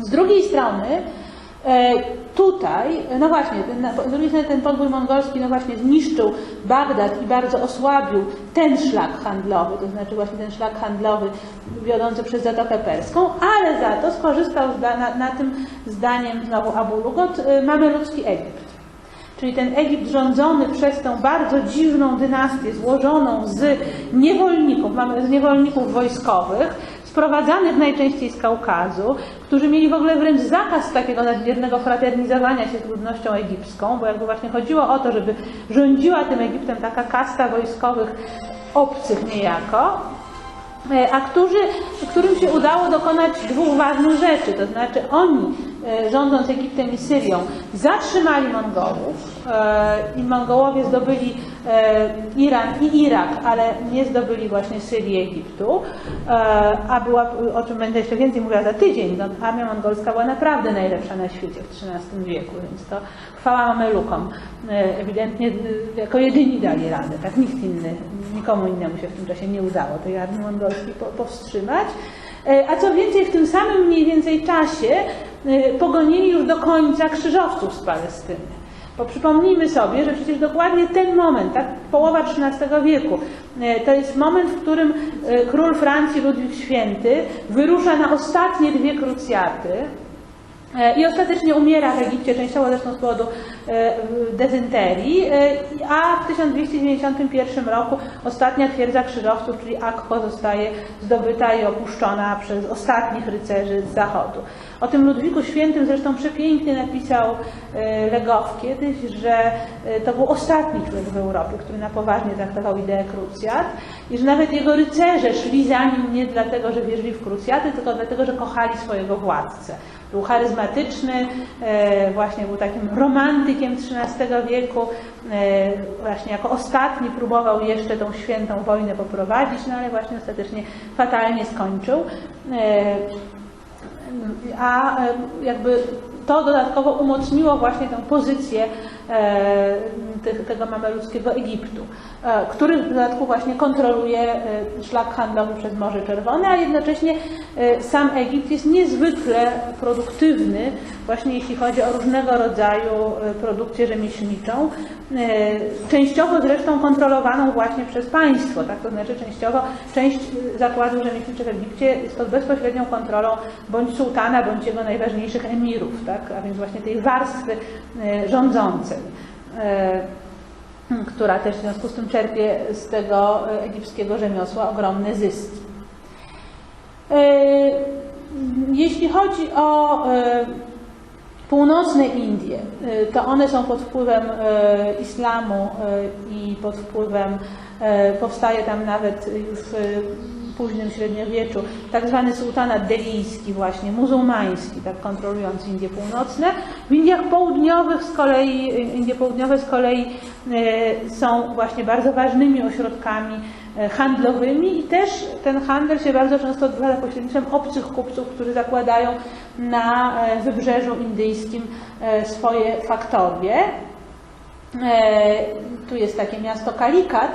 Z drugiej strony e, tutaj, no właśnie, ten, z drugiej strony ten podbój mongolski no właśnie zniszczył Bagdad i bardzo osłabił ten szlak handlowy, to znaczy właśnie ten szlak handlowy wiodący przez Zatokę Perską, ale za to skorzystał z da- na, na tym zdaniem znowu Abu Lugot, e, mamy ludzki Egipt. Czyli ten Egipt rządzony przez tę bardzo dziwną dynastię, złożoną z niewolników, mamy z niewolników wojskowych, sprowadzanych najczęściej z Kaukazu, którzy mieli w ogóle wręcz zakaz takiego nadmiernego fraternizowania się z ludnością egipską, bo jakby właśnie chodziło o to, żeby rządziła tym Egiptem taka kasta wojskowych obcych niejako, E, a którzy, którym się udało dokonać dwóch ważnych rzeczy. To znaczy oni, rządząc Egiptem i Syrią, zatrzymali Mongołów e, i Mongołowie zdobyli e, Iran i Irak, ale nie zdobyli właśnie Syrii i Egiptu. E, A była, o czym będę jeszcze więcej mówiła za tydzień, no, armia mongolska była naprawdę najlepsza na świecie w XIII wieku, więc to chwała Mamelukom. E, Ewidentnie e, jako jedyni dali radę, tak nikt inny, nikomu innemu się w tym czasie nie udało tej armii mongolskiej po- powstrzymać. E, A co więcej, w tym samym mniej więcej czasie e, pogonili już do końca krzyżowców z Palestyny. Bo przypomnijmy sobie, że przecież dokładnie ten moment, tak, połowa XIII wieku, e, to jest moment, w którym e, król Francji Ludwik Święty wyrusza na ostatnie dwie krucjaty, I ostatecznie umiera w Egipcie, częściowo zresztą z powodu dezynterii, e, a w 1291 roku ostatnia twierdza krzyżowców, czyli Akko, zostaje zdobyta i opuszczona przez ostatnich rycerzy z zachodu. O tym Ludwiku Świętym zresztą przepięknie napisał e, Legow kiedyś, że e, to był ostatni człowiek w Europie, który na poważnie traktował ideę krucjat i że nawet jego rycerze szli za nim nie dlatego, że wierzyli w krucjaty, tylko dlatego, że kochali swojego władcę. Był charyzmatyczny, e, właśnie był takim romantykiem XIII wieku, e, właśnie jako ostatni próbował jeszcze tą świętą wojnę poprowadzić, no ale właśnie ostatecznie fatalnie skończył. E, a e, jakby to dodatkowo umocniło właśnie tę pozycję tego mameludzkiego Egiptu, e, który w dodatku właśnie kontroluje e, szlak handlowy przez Morze Czerwone, a jednocześnie e, sam Egipt jest niezwykle produktywny, właśnie jeśli chodzi o różnego rodzaju e, produkcję rzemieślniczą, e, częściowo zresztą kontrolowaną właśnie przez państwo, tak? to znaczy częściowo część e, zakładów rzemieślniczych w Egipcie jest pod bezpośrednią kontrolą bądź sułtana, bądź jego najważniejszych emirów, tak? a więc właśnie tej warstwy e, rządzącej. E, która też w związku z tym czerpie z tego e, egipskiego rzemiosła ogromny zysk. E, Jeśli chodzi o północne Indie, to one są pod wpływem islamu i pod wpływem, powstaje tam nawet już w późnym średniowieczu, tak zwany sułtanat delijski właśnie, muzułmański, tak kontrolujący Indie Północne. W Indiach Południowych z kolei, Indie Południowe z kolei e, są właśnie bardzo ważnymi ośrodkami e, handlowymi i też ten handel się bardzo często odbywa za pośrednictwem obcych kupców, którzy zakładają na e, wybrzeżu indyjskim swoje faktorie. Tu jest takie miasto Kalikat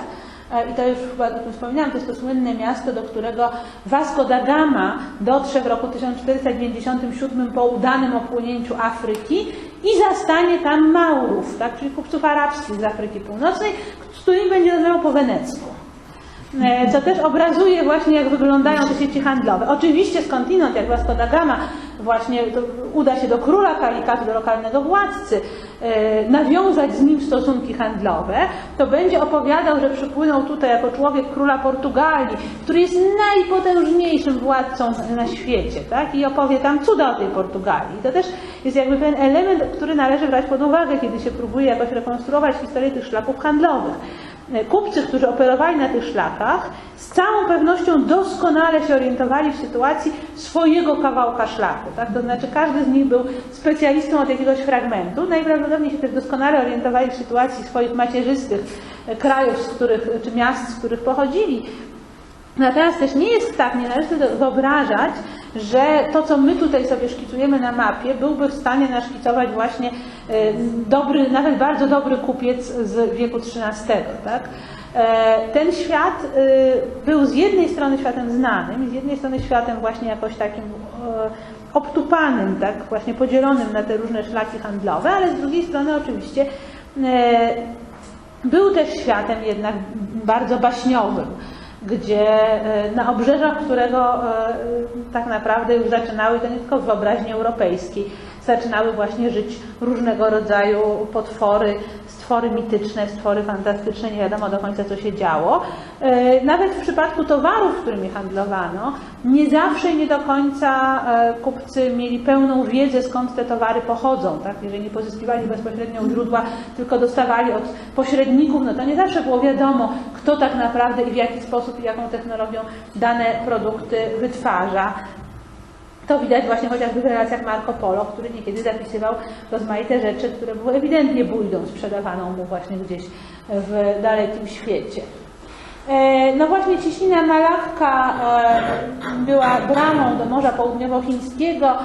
i to już chyba o tym wspominałam, to jest to słynne miasto, do którego Vasco da Gama dotrze w roku 1497 po udanym opłynięciu Afryki i zastanie tam Maurów, tak, czyli kupców arabskich z Afryki Północnej, z którymi będzie rozmawiał po wenecku. E, co też obrazuje właśnie, jak wyglądają te sieci handlowe. Oczywiście skądinąd, jak Vasco da Gama właśnie uda się do króla Kalikatu, do lokalnego władcy, e, nawiązać z nim stosunki handlowe, to będzie opowiadał, że przypłynął tutaj jako człowiek króla Portugalii, który jest najpotężniejszym władcą na świecie, tak? I opowie tam cuda o tej Portugalii. To też jest jakby ten element, który należy brać pod uwagę, kiedy się próbuje jakoś rekonstruować historię tych szlaków handlowych. Kupcy, którzy operowali na tych szlakach, z całą pewnością doskonale się orientowali w sytuacji swojego kawałka szlaku. Tak? To znaczy każdy z nich był specjalistą od jakiegoś fragmentu. Najprawdopodobniej się też doskonale orientowali w sytuacji swoich macierzystych krajów, z których, czy miast, z których pochodzili. Natomiast też nie jest tak, nie należy sobie wyobrażać, że to, co my tutaj sobie szkicujemy na mapie, byłby w stanie naszkicować właśnie e, dobry, nawet bardzo dobry kupiec z wieku XIII. Tak? E, Ten świat e, był z jednej strony światem znanym, z jednej strony światem właśnie jakoś takim obtupanym, tak właśnie podzielonym na te różne szlaki handlowe, ale z drugiej strony oczywiście był też światem jednak bardzo baśniowym, gdzie e, na obrzeżach którego e, tak naprawdę już zaczynały, to nie tylko w wyobraźni europejskiej, zaczynały właśnie żyć różnego rodzaju potwory, stwory mityczne, stwory fantastyczne, nie wiadomo do końca co się działo. E, Nawet w przypadku towarów, którymi handlowano, nie zawsze i nie do końca e, kupcy mieli pełną wiedzę skąd te towary pochodzą. Tak? Jeżeli nie pozyskiwali bezpośrednio u źródła, tylko dostawali od pośredników, no to nie zawsze było wiadomo, kto tak naprawdę i w jaki sposób i jaką technologią dane produkty wytwarza. To widać właśnie chociażby w relacjach Marco Polo, który niekiedy zapisywał rozmaite rzeczy, które były ewidentnie bójdą sprzedawaną mu właśnie gdzieś w dalekim świecie. E, No właśnie ciśnina Malakka e, była bramą do Morza Południowochińskiego,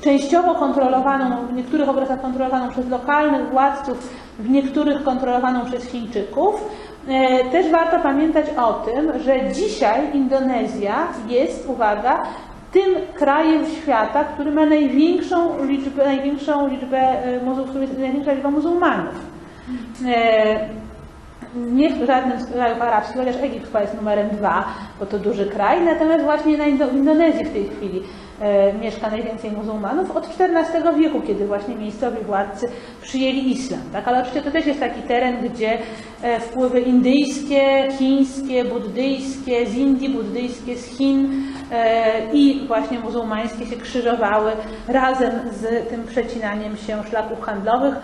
częściowo kontrolowaną, w niektórych okresach kontrolowaną przez lokalnych władców, w niektórych kontrolowaną przez Chińczyków. E, Też warto pamiętać o tym, że dzisiaj Indonezja jest, uwaga, tym krajem świata, który ma największą liczbę, największą liczbę e, muzuł, w którym jest największa liczba muzułmanów. E, Nie w żadnym z krajów arabskich, chociaż Egipt jest numerem dwa, bo to duży kraj, natomiast właśnie na Indonezji w tej chwili e, mieszka najwięcej muzułmanów od XIV wieku, kiedy właśnie miejscowi władcy przyjęli islam. Tak? Ale oczywiście to też jest taki teren, gdzie wpływy indyjskie, chińskie, buddyjskie, z Indii, buddyjskie z Chin i właśnie muzułmańskie się krzyżowały razem z tym przecinaniem się szlaków handlowych.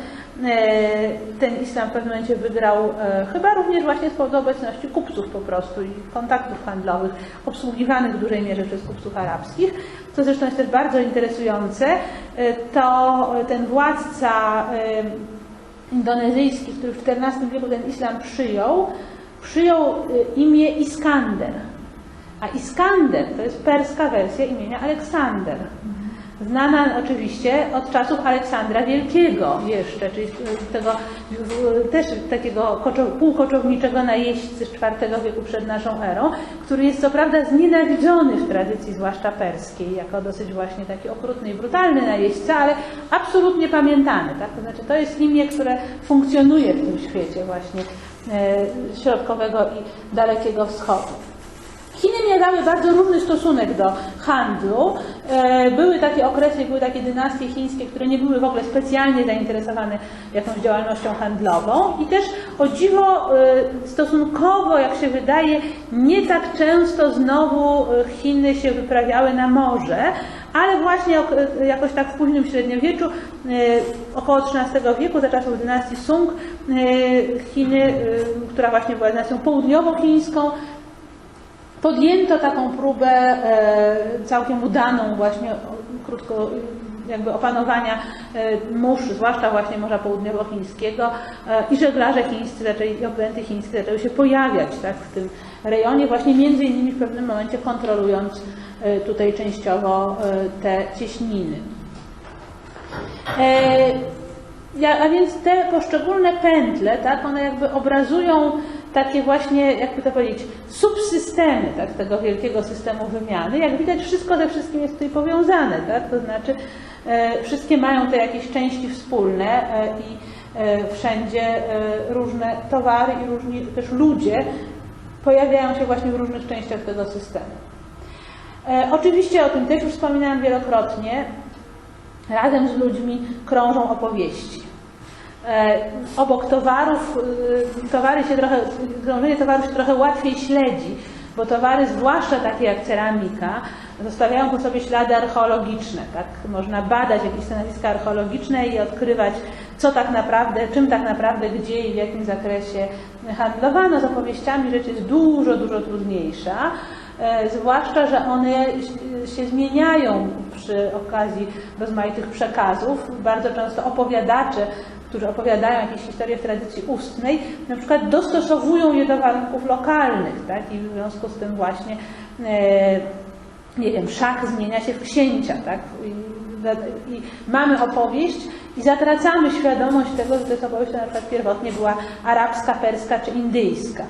E, Ten islam w pewnym momencie wygrał e, chyba również właśnie z powodu obecności kupców po prostu i kontaktów handlowych obsługiwanych w dużej mierze przez kupców arabskich. Co zresztą jest też bardzo interesujące, e, to ten władca e, indonezyjski, który w XIV wieku ten islam przyjął, przyjął e, imię Iskander. A Iskander to jest perska wersja imienia Aleksander. Znana oczywiście od czasów Aleksandra Wielkiego jeszcze, czyli tego też takiego koczo- półkoczowniczego najeźdźcy z IV wieku przed naszą erą, który jest co prawda znienawidzony w tradycji zwłaszcza perskiej, jako dosyć właśnie taki okrutny i brutalny najeźdźca, ale absolutnie pamiętany. Tak? To znaczy to jest imię, które funkcjonuje w tym świecie właśnie e, środkowego i dalekiego wschodu. Miały bardzo różny stosunek do handlu. E, Były takie okresy, były takie dynastie chińskie, które nie były w ogóle specjalnie zainteresowane jakąś działalnością handlową i też o dziwo e, stosunkowo, jak się wydaje, nie tak często znowu e, Chiny się wyprawiały na morze, ale właśnie jakoś tak w późnym średniowieczu, około XIII wieku, za czasów dynastii Sung, Chiny, która właśnie była dynastią południowochińską, podjęto taką próbę e, całkiem udaną właśnie krótko jakby opanowania e, mórz, zwłaszcza właśnie Morza Południowochińskiego e, i żeglarze chińscy zaczęli, i okręty chińskie zaczęły się pojawiać tak, w tym rejonie, właśnie między innymi w pewnym momencie kontrolując tutaj częściowo te cieśniny. A więc te poszczególne pętle, tak, one jakby obrazują takie właśnie, jakby to powiedzieć, subsystemy tak, tego wielkiego systemu wymiany. Jak widać, wszystko ze wszystkim jest tutaj powiązane, tak? to znaczy e, wszystkie mają te jakieś części wspólne e, i e, wszędzie e, różne towary i różni też ludzie pojawiają się właśnie w różnych częściach tego systemu. E, oczywiście o tym też już wspominałam wielokrotnie. Razem z ludźmi krążą opowieści. E, obok towarów, y, towary się trochę, krążenie towarów się trochę łatwiej śledzi, bo towary, zwłaszcza takie jak ceramika, zostawiają po sobie ślady archeologiczne. Tak? Można badać jakieś stanowiska archeologiczne i odkrywać, co tak naprawdę, czym tak naprawdę, gdzie i w jakim zakresie handlowano. Z opowieściami rzecz jest dużo, dużo trudniejsza. E, Zwłaszcza, że one się- się zmieniają przy okazji rozmaitych przekazów. Bardzo często opowiadacze, którzy opowiadają jakieś historie w tradycji ustnej, na przykład dostosowują je do warunków lokalnych, tak? I w związku z tym właśnie e, nie wiem, szach zmienia się w księcia, tak? I, i mamy opowieść i zatracamy świadomość tego, że to jest opowieść, która na przykład pierwotnie była arabska, perska czy indyjska.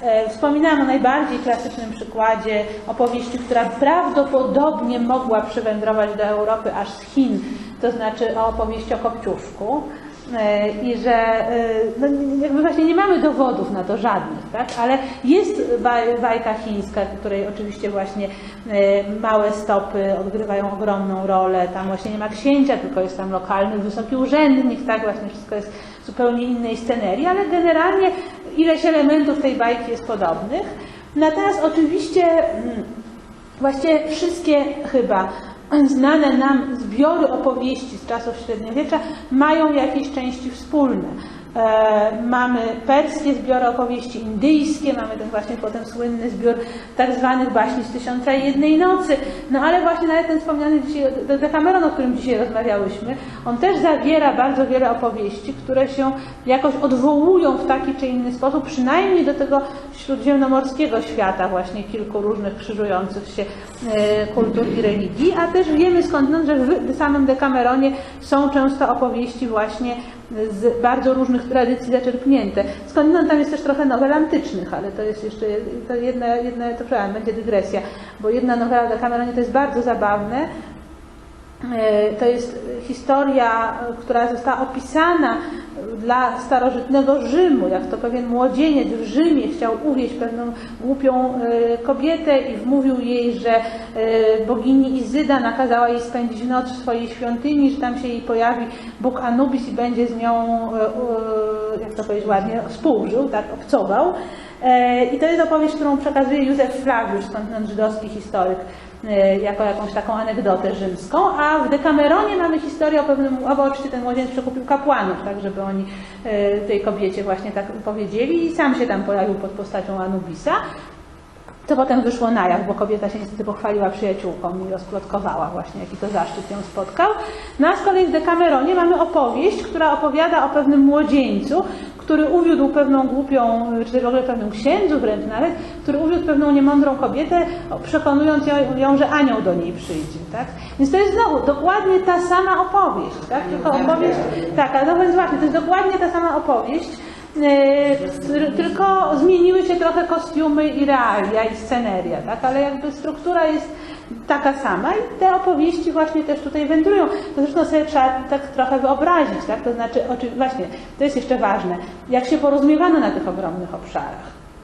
E, Wspominałam o najbardziej klasycznym przykładzie opowieści, która prawdopodobnie mogła przywędrować do Europy aż z Chin, to znaczy o opowieści o Kopciuszku. E, I że e, no, jakby właśnie nie mamy dowodów na to żadnych, tak? ale jest baj, bajka chińska, w której oczywiście właśnie e, małe stopy odgrywają ogromną rolę. Tam właśnie nie ma księcia, tylko jest tam lokalny wysoki urzędnik, tak? Właśnie wszystko jest zupełnie innej scenerii, ale generalnie ileś elementów tej bajki jest podobnych. Natomiast oczywiście mm, Właściwie wszystkie chyba znane nam zbiory opowieści z czasów średniowiecza mają jakieś części wspólne. E, mamy perskie zbiory opowieści indyjskie, mamy ten właśnie potem słynny zbiór tak zwanych baśni z Tysiąca Jednej Nocy. No ale właśnie nawet ten wspomniany dzisiaj Decameron, o którym dzisiaj rozmawiałyśmy, on też zawiera bardzo wiele opowieści, które się jakoś odwołują w taki czy inny sposób, przynajmniej do tego śródziemnomorskiego świata właśnie kilku różnych krzyżujących się e, kultur i religii, a też wiemy skądinąd, że w samym Decameronie są często opowieści właśnie z bardzo różnych tradycji zaczerpnięte. Skądinąd tam jest też trochę nowel antycznych, ale to jest jeszcze to jedna, jedna to przepraszam, będzie dygresja, bo jedna nowela w Decameronie to jest bardzo zabawne, E, to jest historia, która została opisana dla starożytnego Rzymu, jak to pewien młodzieniec w Rzymie chciał uwieść pewną głupią e, kobietę i wmówił jej, że bogini Izyda nakazała jej spędzić noc w swojej świątyni, że tam się jej pojawi Bóg Anubis i będzie z nią, jak to powiedzieć ładnie, współżył, tak, obcował. I to jest opowieść, którą przekazuje Józef Flawiusz, skądinąd żydowski historyk e, jako jakąś taką anegdotę rzymską, a w Dekameronie mamy historię o pewnym, a bo oczywiście ten młodzieniec przekupił kapłanów, tak żeby oni e, tej kobiecie właśnie tak powiedzieli i sam się tam pojawił pod postacią Anubisa. To potem wyszło na jaw, bo kobieta się niestety pochwaliła przyjaciółką i rozplotkowała właśnie, jaki to zaszczyt ją spotkał. No a z kolei w Dekameronie mamy opowieść, która opowiada o pewnym młodzieńcu, który uwiódł pewną głupią, czy w ogóle pewną księdzu wręcz nawet, który uwiódł pewną niemądrą kobietę, przekonując ją, że anioł do niej przyjdzie. Tak? Więc to jest znowu dokładnie ta sama opowieść. Tak? Tylko opowieść, tak, ale no więc właśnie, to jest dokładnie ta sama opowieść, E, tylko zmieniły się trochę kostiumy i realia i sceneria, tak? ale jakby struktura jest taka sama i te opowieści właśnie też tutaj wędrują. To zresztą sobie trzeba tak trochę wyobrazić, tak? to znaczy, oczy, właśnie, to jest jeszcze ważne, jak się porozumiewano na tych ogromnych obszarach.